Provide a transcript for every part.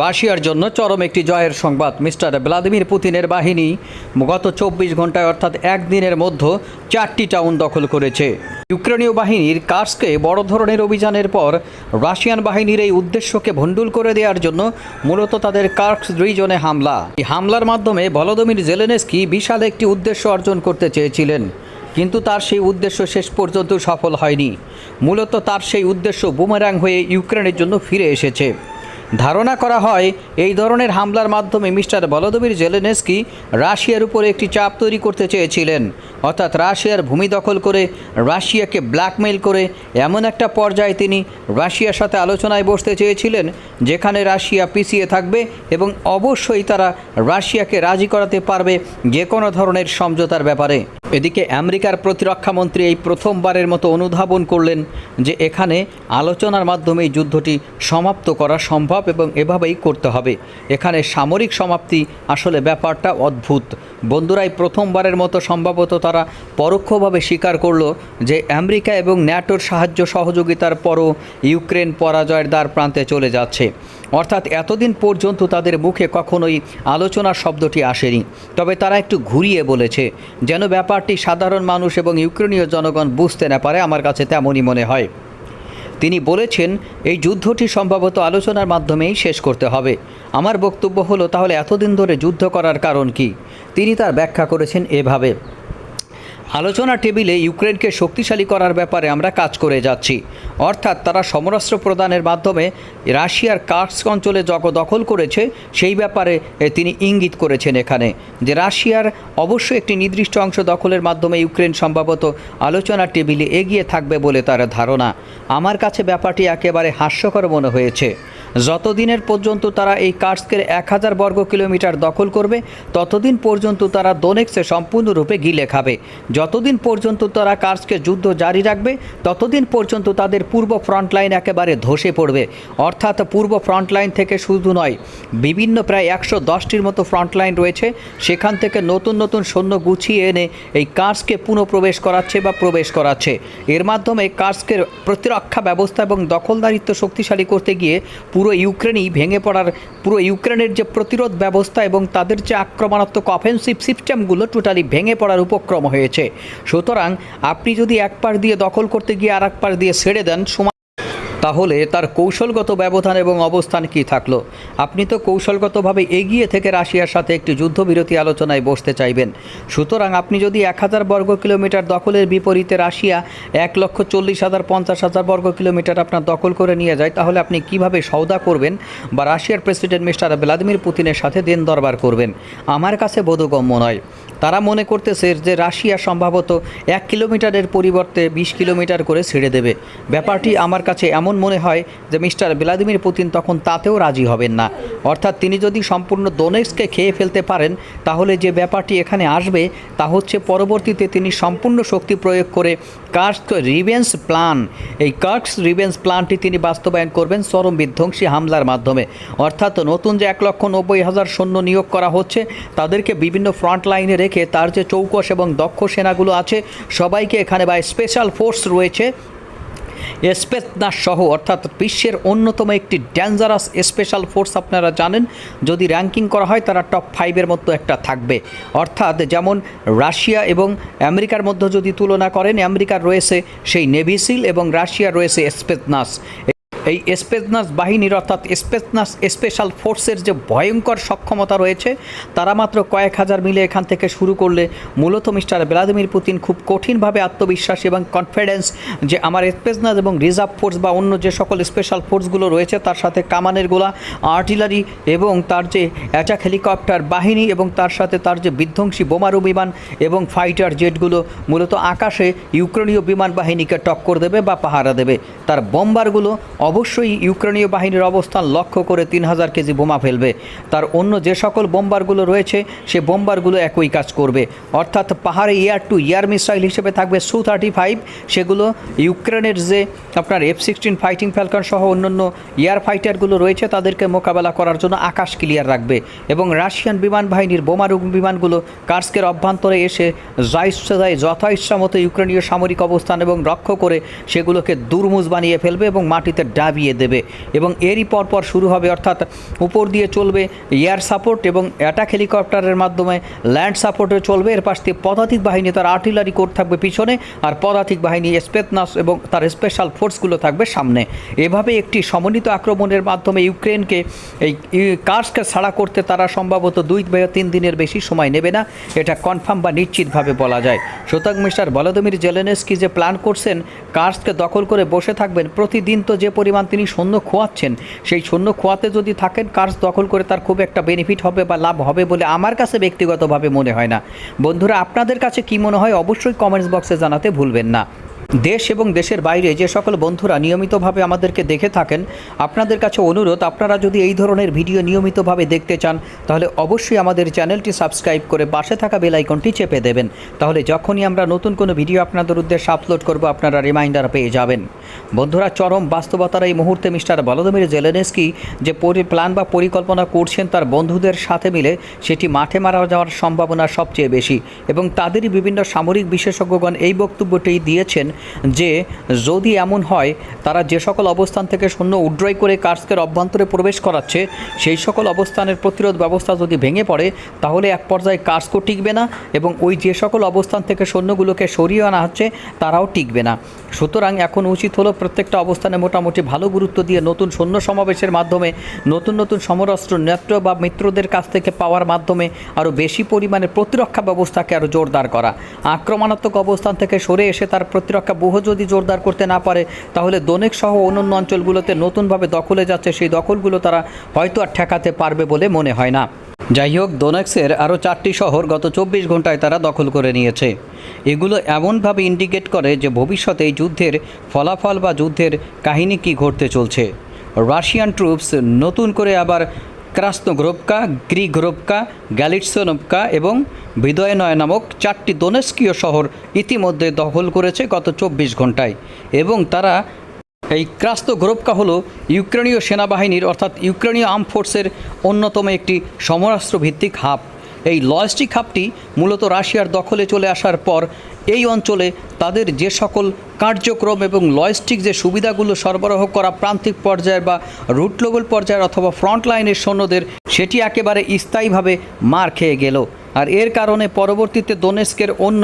রাশিয়ার জন্য চরম একটি জয়ের সংবাদ। মিস্টার ভ্লাদিমির পুতিনের বাহিনী গত চব্বিশ ঘন্টায় অর্থাৎ একদিনের মধ্যে চারটি টাউন দখল করেছে। ইউক্রেনীয় বাহিনীর কার্সকে বড় ধরনের অভিযানের পর রাশিয়ান বাহিনীর এই উদ্দেশ্যকে ভণ্ডুল করে দেওয়ার জন্য মূলত তাদের কার্কস রিজনে হামলা। এই হামলার মাধ্যমে ভলোদমির জেলেনেস্কি বিশাল একটি উদ্দেশ্য অর্জন করতে চেয়েছিলেন, কিন্তু তার সেই উদ্দেশ্য শেষ পর্যন্ত সফল হয়নি। মূলত তার সেই উদ্দেশ্য বুমেরাং হয়ে ইউক্রেনের জন্য ফিরে এসেছে। ধারণা করা হয়, এই ধরনের হামলার মাধ্যমে মিস্টার ভলোদমির জেলেনেস্কি রাশিয়ার উপরে একটি চাপ তৈরি করতে চেয়েছিলেন। অর্থাৎ রাশিয়ার ভূমি দখল করে রাশিয়াকে ব্ল্যাকমেইল করে এমন একটা পর্যায়ে তিনি রাশিয়ার সাথে আলোচনায় বসতে চেয়েছিলেন, যেখানে রাশিয়া পিছিয়ে থাকবে এবং অবশ্যই তারা রাশিয়াকে রাজি করাতে পারবে যে কোনো ধরনের সমঝোতার ব্যাপারে। এদিকে আমেরিকার প্রতিরক্ষা মন্ত্রী এই প্রথমবারের মতো অনুধাবন করলেন যে এখানে আলোচনার মাধ্যমে এই যুদ্ধটি সমাপ্ত করা সম্ভব এবং এভাবেই করতে হবে। এখানে সামরিক সমাপ্তি আসলে ব্যাপারটা অদ্ভুত। বন্ধুরাই প্রথমবারের মতো সম্ভবত তারা পরোক্ষভাবে স্বীকার করল যে আমেরিকা এবং ন্যাটোর সাহায্য সহযোগিতার পরও ইউক্রেন পরাজয়ের দ্বার প্রান্তে চলে যাচ্ছে। অর্থাৎ এতদিন পর্যন্ত তাদের মুখে কখনোই আলোচনার শব্দটি আসেনি। তবে তারা একটু ঘুরিয়ে বলেছে, যেন ব্যাপারটি সাধারণ মানুষ এবং ইউক্রেনীয় জনগণ বুঝতে না পারে, আমার কাছে তেমনই মনে হয়। তিনি বলেছেন, এই যুদ্ধটি সম্ভবত আলোচনার মাধ্যমেই শেষ করতে হবে। আমার বক্তব্য হলো, তাহলে এতদিন ধরে যুদ্ধ করার কারণ কি? তিনি তার ব্যাখ্যা করেছেন এভাবে। আলোচনা টেবিলে ইউক্রেনকে শক্তিশালী করার ব্যাপারে আমরা কাজ করে যাচ্ছি। অর্থাৎ তারা সমরাস্ত্র প্রদানের মাধ্যমে রাশিয়ার কার্স অঞ্চলে যক দখল করেছে, সেই ব্যাপারে তিনি ইঙ্গিত করেছেন এখানে যে রাশিয়ার অবশ্যই একটি নির্দিষ্ট অংশ দখলের মাধ্যমে ইউক্রেন সম্ভবত আলোচনা টেবিলে এগিয়ে থাকবে বলে তার ধারণা। আমার কাছে ব্যাপারটি একেবারে হাস্যকর মনে হয়েছে। যতদিনের পর্যন্ত তারা এই কার্সকের এক হাজার বর্গ কিলোমিটার দখল করবে, ততদিন পর্যন্ত তারা দোনেক্সে সম্পূর্ণরূপে গিলে খাবে। যতদিন পর্যন্ত তারা কার্সকে যুদ্ধ জারি রাখবে, ততদিন পর্যন্ত তাদের পূর্ব ফ্রন্ট লাইন একেবারে ধসে পড়বে। অর্থাৎ পূর্ব ফ্রন্ট লাইন থেকে শুধু নয়, বিভিন্ন প্রায় একশো দশটির মতো ফ্রন্ট লাইন রয়েছে। সেখান থেকে নতুন নতুন সৈন্য গুছিয়ে এনে এই কার্সকে পুনঃপ্রবেশ করাচ্ছে বা প্রবেশ করাচ্ছে। এর মাধ্যমে কার্সকের প্রতিরক্ষা ব্যবস্থা এবং দখলদারিত্ব শক্তিশালী করতে গিয়ে পুরো ইউক্রেনই ভেঙে পড়ার পুরো ইউক্রেনের যে প্রতিরোধ ব্যবস্থা এবং তাদের যে আক্রমণাত্মক অফেন্সিভ সিস্টেমগুলো টোটালি ভেঙে পড়ার উপক্রম হয়েছে। সুতরাং আপনি যদি এক পার দিয়ে দখল করতে গিয়ে আর এক পার দিয়ে ছেড়ে দেন তাহলে তার কৌশলগত ব্যবধান এবং অবস্থান কি থাকল? আপনি তো কৌশলগতভাবে এগিয়ে থেকে রাশিয়ার সাথে একটি যুদ্ধবিরতি আলোচনায় বসতে চাইবেন। সুতরাং আপনি যদি এক হাজার বর্গ কিলোমিটার দখলের বিপরীতে রাশিয়া এক লক্ষ চল্লিশ হাজার পঞ্চাশ হাজার বর্গ কিলোমিটার আপনার দখল করে নিয়ে যায়, তাহলে আপনি কীভাবে সৌদা করবেন বা রাশিয়ার প্রেসিডেন্ট মিস্টার ভ্লাদিমির পুতিনের সাথে দিন দরবার করবেন? আমার কাছে বোধগম্য নয়। তারা মনে করতেছে যে রাশিয়া সম্ভবত এক কিলোমিটারের পরিবর্তে বিশ কিলোমিটার করে ছেড়ে দেবে। ব্যাপারটি আমার কাছে এমন মনে হয় যে মিস্টার ভ্লাদিমির পুতিন তখন তাতেও রাজি হবেন না। অর্থাৎ তিনি যদি সম্পূর্ণ দোনেক্সকে খেয়ে ফেলতে পারেন, তাহলে যে ব্যাপারটি এখানে আসবে তা হচ্ছে পরবর্তীতে তিনি সম্পূর্ণ শক্তি প্রয়োগ করে কার্স রিভেন্স প্ল্যান, এই কার্কস রিভেন্স প্ল্যানটি তিনি বাস্তবায়ন করবেন চরম বিধ্বংসী হামলার মাধ্যমে। অর্থাৎ নতুন যে এক লক্ষ নব্বই হাজার সৈন্য নিয়োগ করা হচ্ছে, তাদেরকে বিভিন্ন ফ্রন্ট লাইনে রেখে তার যে চৌকস এবং দক্ষ সেনাগুলো আছে, সবাইকে এখানে বা স্পেশাল ফোর্স রয়েছে। স্পেসনাস সহ অর্থাৎ বিশ্বের অন্যতম একটি ড্যাঞ্জারাস স্পেশাল ফোর্স আপনারা জানেন, যদি র্যাঙ্কিং করা হয় তারা টপ ফাইভের মতো একটা থাকবে। অর্থাৎ যেমন রাশিয়া এবং আমেরিকার মধ্যে যদি তুলনা করেন, আমেরিকার রয়েছে সেই নেভিসিল এবং রাশিয়া রয়েছে স্পেসনাস এই স্পেসনাস বাহিনীর অর্থাৎ স্পেসনাস স্পেশাল ফোর্সের যে ভয়ঙ্কর সক্ষমতা রয়েছে, তারা মাত্র কয়েক হাজার মিলে এখান থেকে শুরু করলে মূলত মিস্টার ভ্লাদিমির পুতিন খুব কঠিনভাবে আত্মবিশ্বাস এবং কনফিডেন্স যে আমার স্পেসনাস এবং রিজার্ভ ফোর্স বা অন্য যে সকল স্পেশাল ফোর্সগুলো রয়েছে, তার সাথে কামানের গোলা, আর্টিলারি এবং তার যে অ্যাটাক হেলিকপ্টার বাহিনী এবং তার সাথে তার যে বিধ্বংসী বোমারু বিমান এবং ফাইটার জেটগুলো মূলত আকাশে ইউক্রেনীয় বিমান বাহিনীকে টক্কর দেবে বা পাহারা দেবে। তার বোম্বারগুলো অবশ্যই ইউক্রেনীয় বাহিনীর অবস্থান লক্ষ্য করে তিন হাজার কেজি বোমা ফেলবে। তার অন্য যে সকল বোম্বারগুলো রয়েছে, সে বোম্বারগুলো একই কাজ করবে। অর্থাৎ পাহাড়ে ইয়ার টু ইয়ার মিসাইল হিসেবে থাকবে সু থার্টি ফাইভ। সেগুলো ইউক্রেনের যে আপনার এফ সিক্সটিন ফাইটিং ফ্যালকন সহ অন্যান্য এয়ার ফাইটারগুলো রয়েছে, তাদেরকে মোকাবেলা করার জন্য আকাশ ক্লিয়ার রাখবে এবং রাশিয়ান বিমান বাহিনীর বোমারু বিমানগুলো কার্সকের অভ্যন্তরে এসে যা ইচ্ছা যথা ইচ্ছা মতো ইউক্রেনীয় সামরিক অবস্থান এবং লক্ষ্য করে সেগুলোকে দুর্মুজ বানিয়ে ফেলবে এবং মাটিতে ডাবিয়ে দেবে এবং এরই পরপর শুরু হবে অর্থাৎ উপর দিয়ে চলবে এয়ার সাপোর্ট এবং অ্যাটাক হেলিকপ্টারের মাধ্যমে ল্যান্ড সাপোর্টে চলবে। এর পাশ দিয়ে পদাতিক বাহিনী, তার আর্টিলারি কোর থাকবে পিছনে আর পদাতিক বাহিনী, স্পেতনাস এবং তার স্পেশাল ফোর্সগুলো থাকবে সামনে। এভাবে একটি সমন্বিত আক্রমণের মাধ্যমে ইউক্রেনকে এই কার্সকে ছাড়া করতে তারা সম্ভবত দুই বা তিন দিনের বেশি সময় নেবে না। এটা কনফার্ম বা নিশ্চিতভাবে বলা যায়। সুতরাং মিস্টার ভলোদিমির জেলেনস্কি যে প্ল্যান করছেন কার্সকে দখল করে বসে থাকবেন, প্রতিদিন তো যে পরিমাণ তিনি সৈন্য খোয়াচ্ছেন। সেই সৈন্য খোয়াতে যদি থাকেন কার্স দখল করে তার খুব একটা বেনিফিট হবে বা লাভ হবে বলে আমার কাছে ব্যক্তিগতভাবে মনে হয় না। বন্ধুরা, আপনাদের কাছে কি মনে হয় অবশ্যই কমেন্টস বক্সে জানাতে ভুলবেন না। দেশ এবং দেশের বাইরে যে সকল বন্ধুরা নিয়মিতভাবে আমাদেরকে দেখে থাকেন, আপনাদের কাছে অনুরোধ, আপনারা যদি এই ধরনের ভিডিও নিয়মিতভাবে দেখতে চান, তাহলে অবশ্যই আমাদের চ্যানেলটি সাবস্ক্রাইব করে পাশে থাকা বেল আইকনটি চেপে দেবেন। তাহলে যখনই আমরা নতুন কোনো ভিডিও আপনাদের উদ্দেশ্যে আপলোড করব, আপনারা রিমাইন্ডার পেয়ে যাবেন। বন্ধুরা, চরম বাস্তবতার এই মুহূর্তে মিস্টার ভলোদিমির জেলেনস্কি যে প্ল্যান বা পরিকল্পনা করছেন তার বন্ধুদের সাথে মিলে, সেটি মাঠে মারা যাওয়ার সম্ভাবনা সবচেয়ে বেশি এবং তাদেরই বিভিন্ন সামরিক বিশেষজ্ঞগণ এই বক্তব্যটি দিয়েছেন যে যদি এমন হয়, তারা যে সকল অবস্থান থেকে সৈন্য উড্রয় করে কার্সকের অভ্যন্তরে প্রবেশ করাচ্ছে, সেই সকল অবস্থানের প্রতিরোধ ব্যবস্থা যদি ভেঙে পড়ে, তাহলে এক পর্যায়ে কার্সকো টিকবে না এবং ওই যে সকল অবস্থান থেকে সৈন্যগুলোকে সরিয়ে আনা হচ্ছে, তারাও টিকবে না। সুতরাং এখন উচিত হলো প্রত্যেকটা অবস্থানে মোটামুটি ভালো গুরুত্ব দিয়ে নতুন সৈন্য সমাবেশের মাধ্যমে, নতুন নতুন সমরাস্ত্র, নেত্র বা মিত্রদের কাছ থেকে পাওয়ার মাধ্যমে আরও বেশি পরিমাণে প্রতিরক্ষা ব্যবস্থাকে আরও জোরদার করা। আক্রমণাত্মক অবস্থান থেকে সরে এসে তার প্রতিরক্ষা বহু যদি জোরদার করতে না পারে, তাহলে দনেক সহ অন্যান্য অঞ্চলগুলোতে নতুনভাবে দখলে যাচ্ছে সেই দখলগুলো তারা হয়তো আর ঠেকাতে পারবে বলে মনে হয় না। যাই হোক, দোনেক্সের আরও চারটি শহর গত চব্বিশ ঘন্টায় তারা দখল করে নিয়েছে। এগুলো এমনভাবে ইন্ডিকেট করে যে ভবিষ্যতে এই যুদ্ধের ফলাফল বা যুদ্ধের কাহিনী কি ঘটতে চলছে। রাশিয়ান ট্রুপস নতুন করে আবার ক্রাস্নোগ্রোভকা গ্রিগ্রোভকা গ্যালিটসোনভকা এবং বিদয়নয় নামক চারটি দোনেস্কীয় শহর ইতিমধ্যে দখল করেছে গত চব্বিশ ঘন্টায় এবং তারা এই ক্রাস্ত হল হলো ইউক্রেনীয় সেনাবাহিনীর অর্থাৎ ইউক্রেনীয় আর্ম ফোর্সের অন্যতম একটি সমরাস্ত্র ভিত্তিক হাব। এই লয়েস্টি খাপটি মূলত রাশিয়ার দখলে চলে আসার পর এই অঞ্চলে তাদের যে সকল কার্যক্রম এবং লয়েস্টিক যে সুবিধাগুলো সরবরাহ করা প্রান্তিক পর্যায়ের বা রুট লেভেল পর্যায়ের অথবা ফ্রন্টলাইনের সৈন্যদের, সেটি একেবারে স্থায়ীভাবে মার খেয়ে গেল। আর এর কারণে পরবর্তীতে দোনেস্কের অন্য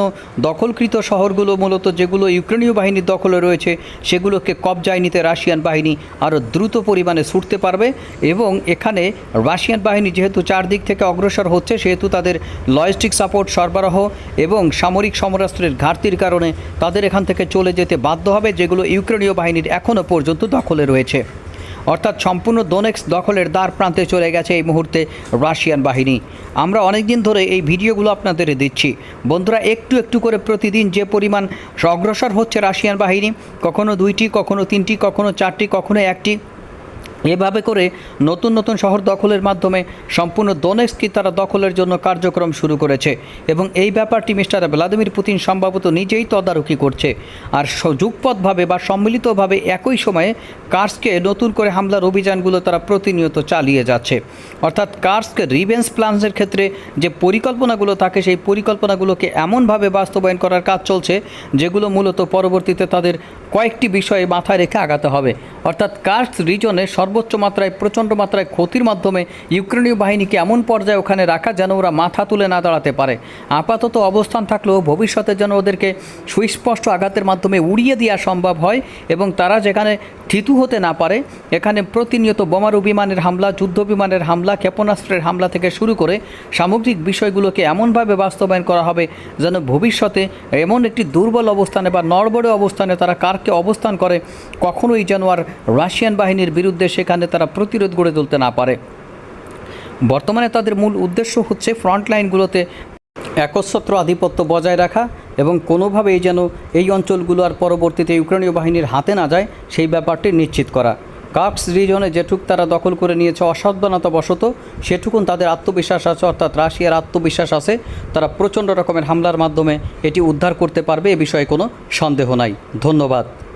দখলকৃত শহরগুলো মূলত যেগুলো ইউক্রেনীয় বাহিনীর দখলে রয়েছে, সেগুলোকে কবজায় নিতে রাশিয়ান বাহিনী আরও দ্রুত পরিমাণে ছুটতে পারবে এবং এখানে রাশিয়ান বাহিনী যেহেতু চারদিক থেকে অগ্রসর হচ্ছে, সেহেতু তাদের লজিস্টিক সাপোর্ট সরবরাহ এবং সামরিক সমরাস্ত্রের ঘাটতির কারণে তাদের এখান থেকে চলে যেতে বাধ্য হবে, যেগুলো ইউক্রেনীয় বাহিনীর এখনও পর্যন্ত দখলে রয়েছে। অর্থাৎ সম্পূর্ণ দোনেক্স দখলের দ্বার প্রান্তে চলে গেছে এই মুহূর্তে রাশিয়ান বাহিনী। আমরা অনেক দিন ধরে এই ভিডিওগুলো আপনাদের দিচ্ছি। বন্ধুরা, একটু একটু করে প্রতিদিন যে পরিমাণ অগ্রসর হচ্ছে রাশিয়ান বাহিনী, কখনো দুইটি, কখনো তিনটি, কখনো চারটি, কখনো একটি এভাবে করে নতুন নতুন শহর দখলের মাধ্যমে সম্পূর্ণ দোনেস্কি তারা দখলের জন্য কার্যক্রম শুরু করেছে। এবং এই ব্যাপারটি মিস্টার ভ্লাদিমির পুতিন সম্ভবত নিজেই তদারকি করছে। আর যুগপথভাবে বা সম্মিলিতভাবে একই সময়ে কার্সকে নতুন করে হামলার অভিযানগুলো তারা প্রতিনিয়ত চালিয়ে যাচ্ছে। অর্থাৎ কার্সকে রিভেন্স প্ল্যান্সের ক্ষেত্রে যে পরিকল্পনাগুলো থাকে, সেই পরিকল্পনাগুলোকে এমনভাবে বাস্তবায়ন করার কাজ চলছে, যেগুলো মূলত পরবর্তীতে তাদের কয়েকটি বিষয়ে মাথায় রেখে আগাতে হবে। অর্থাৎ কার্স রিজনে সর্বোচ্চ মাত্রায়, প্রচণ্ড মাত্রায় ক্ষতির মাধ্যমে ইউক্রেনীয় বাহিনীকে এমন পর্যায়ে ওখানে রাখা যেন ওরা মাথা তুলে না দাঁড়াতে পারে। আপাতত অবস্থান থাকলেও ভবিষ্যতে যেন ওদেরকে সুস্পষ্ট আঘাতের মাধ্যমে উড়িয়ে দেওয়া সম্ভব হয় এবং তারা যেখানে থিতু হতে না পারে, এখানে প্রতিনিয়ত বোমারু বিমানের হামলা, যুদ্ধ বিমানের হামলা, ক্ষেপণাস্ত্রের হামলা থেকে শুরু করে সামগ্রিক বিষয়গুলোকে এমনভাবে বাস্তবায়ন করা হবে যেন ভবিষ্যতে এমন একটি দুর্বল অবস্থানে বা নড়বড়ে অবস্থানে তারা কারকে অবস্থান করে, কখনোই যেন আর রাশিয়ান বাহিনীর বিরুদ্ধে সেখানে তারা প্রতিরোধ গড়ে তুলতে না পারে। বর্তমানে তাদের মূল উদ্দেশ্য হচ্ছে ফ্রন্ট লাইনগুলোতে একচ্ছত্র আধিপত্য বজায় রাখা এবং কোনোভাবেই যেন এই অঞ্চলগুলো আর পরবর্তীতে ইউক্রেনীয় বাহিনীর হাতে না যায় সেই ব্যাপারটি নিশ্চিত করা। কার্কস রিজনে যেটুক তারা দখল করে নিয়েছে অসাবধানতাবশত, সেটুকুন তাদের আত্মবিশ্বাস আছে, অর্থাৎ রাশিয়ার আত্মবিশ্বাস আছে। তারা প্রচণ্ড রকমের হামলার মাধ্যমে এটি উদ্ধার করতে পারবে এ বিষয়ে কোনো সন্দেহ নাই। ধন্যবাদ।